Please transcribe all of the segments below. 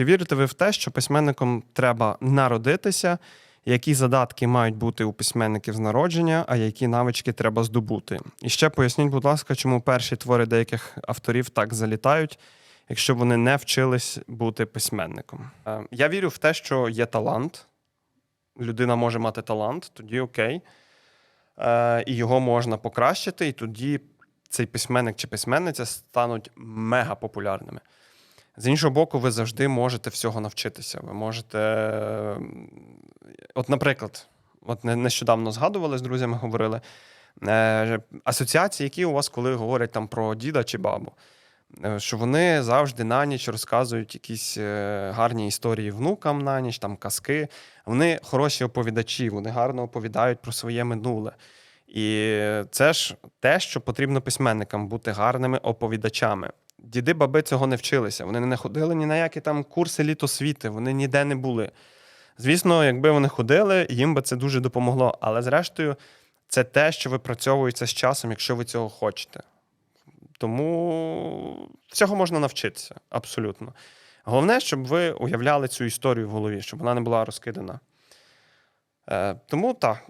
Чи вірите ви в те, що письменником треба народитися? Які задатки мають бути у письменників з народження, а які навички треба здобути? І ще поясніть, будь ласка, чому перші твори деяких авторів так залітають, якщо вони не вчились бути письменником? Е, Я вірю в те, що є талант. Людина може мати талант, тоді окей. Е, І його можна покращити, і тоді цей письменник чи письменниця стануть мега популярними. З іншого боку, ви завжди можете всього навчитися. Ви можете. От, наприклад, от нещодавно згадували з друзями, говорили е, асоціації, які у вас, коли говорять там про діда чи бабу, Е, що вони завжди на ніч розказують якісь е, гарні історії внукам на ніч, там казки. Вони хороші оповідачі, вони гарно оповідають про своє минуле. І це ж те, що потрібно письменникам бути гарними оповідачами. Діди баби цього не вчилися. Вони не ходили ні на які там курси літосвіти, вони ніде не були. Звісно, якби вони ходили, їм би це дуже допомогло. Але зрештою, це те, що випрацьовується з часом, якщо ви цього хочете. Тому цього можна навчитися абсолютно. Головне, щоб ви уявляли цю історію в голові, щоб вона не була розкидана. Е, тому так.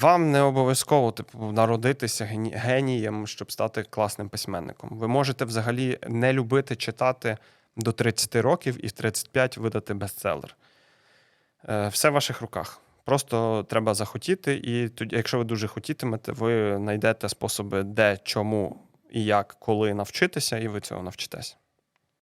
Вам не обов'язково типу, народитися генієм, щоб стати класним письменником. Ви можете взагалі не любити читати до 30 років і в 35 видати бестселер. Е, Все в ваших руках. Просто треба захотіти, і тоді, якщо ви дуже хотітимете, ви знайдете способи, де, чому і як, коли навчитися, і ви цього навчитесь.